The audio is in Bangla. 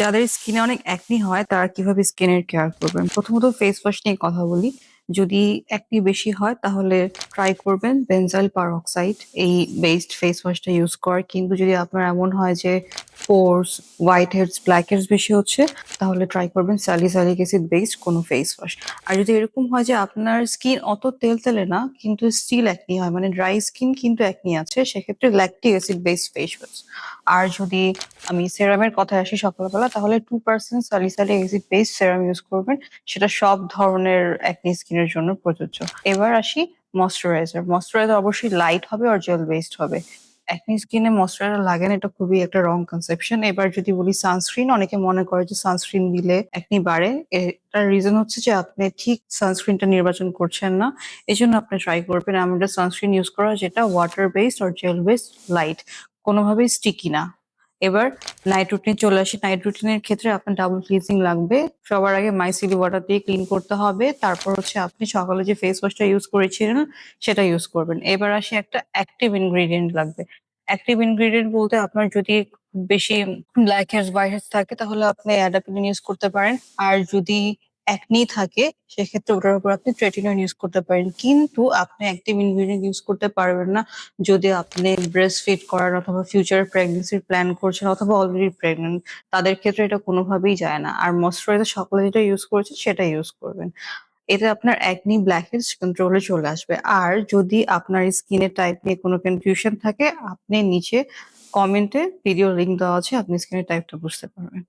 যাদের স্কিনে অনেক অ্যাকনি হয়, তারা কীভাবে স্কিনের কেয়ার করবেন? প্রথমত ফেস ওয়াশ নিয়ে কথা বলি। যদি অ্যাকনি বেশি হয়, তাহলে ট্রাই করবেন বেনজাইল পারঅক্সাইড এই বেসড ফেস ওয়াশটা ইউজ করার। কিন্তু যদি আপনার এমন হয় যে pores, white heads, black heads বেশি হচ্ছে তাহলে ট্রাই করবেন স্যালিসাইলিক অ্যাসিড বেসড কোনো ফেস ওয়াশ। আর যদি এরকম হয় যে আপনার স্কিন অত তেলতেলে না কিন্তু স্টিল অ্যাকনি হয় মানে ড্রাই স্কিন কিন্তু অ্যাকনি আছে সেক্ষেত্রে lactic acid based face wash. আর যদি আমি সেরামের কথায় আসি সকালবেলা তাহলে 2% salicylic acid based serum use করবেন। সেটা সব ধরনের অ্যাকনি স্কিনের জন্য প্রযোজ্য। এবার আসি ময়েশ্চারাইজার। ময়েশ্চারাইজার অবশ্যই লাইট হবে আর জেল বেসড হবে। অ্যাকনি স্কিনে ময়েশ্চারাইজার লাগে না, এটা খুবই একটা রং কনসেপশন। এবার যদি বলি সানস্ক্রিন অনেকে মনে করে যে সানস্ক্রিন দিলে অ্যাকনি বাড়ে। এটার রিজন হচ্ছে যে আপনি ঠিক সানস্ক্রিনটা নির্বাচন করছেন না। এজন্য আপনি ট্রাই করবেন একটা সানস্ক্রিন ইউজ করা, যেটা water based or gel based light. কোনোভাবেই স্টিকি না। এবার নাইট রুটিন চলে আসি। নাইট রুটিনের ক্ষেত্রে আপনার ডাবল ক্লিনজিং লাগবে। সবার আগে মাইসিলি ওয়াটার দিয়ে ক্লিন করতে হবে। তারপর হচ্ছে আপনি সকালে যে ফেস ওয়াশটা ইউজ করেছিলেন, সেটা ইউজ করবেন। এবার আসি একটা অ্যাক্টিভ ইনগ্রেডিয়েন্ট লাগবে। অ্যাক্টিভ ইনগ্রেডিয়েন্ট বলতে আপনার যদি বেশি ব্ল্যাক হেয়ার হোয়াইট হেডস থাকে, তাহলে আপনি অ্যাডাপিলিন ইউজ করতে পারেন। আর যদি একনি থাকে, সেক্ষেত্রে ওটার উপর আপনি ট্রেটিনয়েড ইউজ করতে পারেন। কিন্তু আপনি অ্যাক্টিভ ইনগ্রিডিয়েন্ট ইউজ করতে পারবেন না যদি আপনি ব্রেস্ট ফিট করান অথবা ফিউচার প্রেগন্যান্সির প্ল্যান করছেন অথবা অলরেডি প্রেগন্যান্ট। তাদের ক্ষেত্রে এটা কোনোভাবেই যায় না। আর ময়েশ্চারাইজার সকলে যেটা ইউজ করেছেন সেটা ইউজ করবেন। এতে আপনার অ্যাকনি, ব্ল্যাক হেডস কন্ট্রোল চলে আসবে। আর যদি আপনার স্কিনের টাইপ নিয়ে কোনো কনফিউশন থাকে আপনি নিচে কমেন্টে ভিডিও লিঙ্ক দেওয়া আছে আপনি স্কিনের টাইপটা বুঝতে পারবেন।